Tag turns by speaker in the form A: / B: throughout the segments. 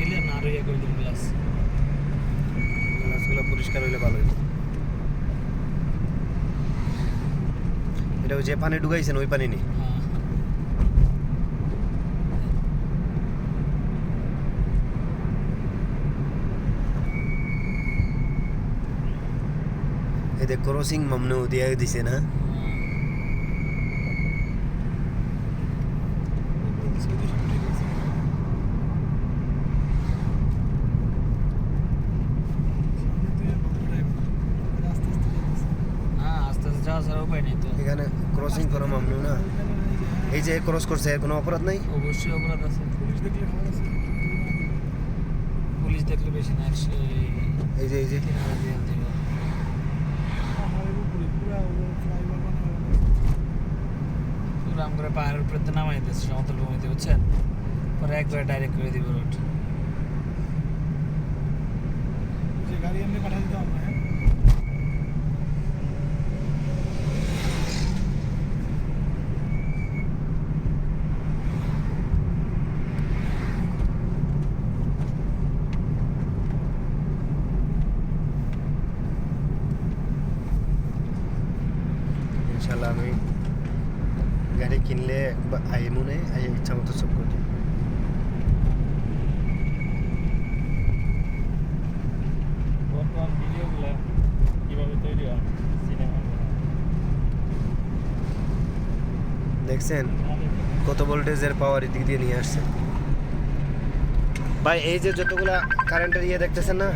A: আরও ইয়ে করে দিন গ্লাস
B: গ্লাসগুলো পরিষ্কার হইলে ভালো হইতো। এটা ওই যে পানি ঢুকাইছেন ওই পানি নেই? এই দেখ ক্রসিং মামনু দিয়ে
A: ছাড়া উপায় নেই তো।
B: এখানে ক্রসিং করো মামনু না? এই যে ক্রস করছে এর কোনো অপরাধ নাই?
A: অবশ্যই অপরাধ আছে। পুলিশ দেখলে পুলিশ দেখলে বেশি না
B: এই যে এই যে।
A: আম করে পাহাড়ের উপরে তো নামাই দিচ্ছে সমতল ভূমিতে বুঝছেন? পরে একবারে ডাইরেক্ট করে দিব রোড
C: গাড়ি এমনি পাঠা দিতে হবে
B: ইনশাল্লাহ আমি গাড়ি কিনলে একবার আই মনে আই ইচ্ছা মতো সব করি।
D: হয়?
B: দেখছেন? কত ভোল্টেজের পাওয়ার এদিক দিয়ে নিয়ে আসছে। ভাই এই যে যতগুলা কারেন্টের ইয়ে দেখতেছেন না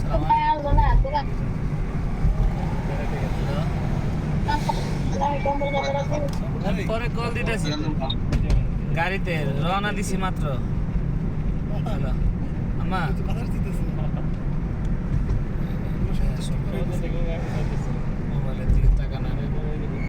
A: সালাম আমি পরে কল দিতেছি। গাড়িতে রওনা দিছি মাত্র। হ্যালো।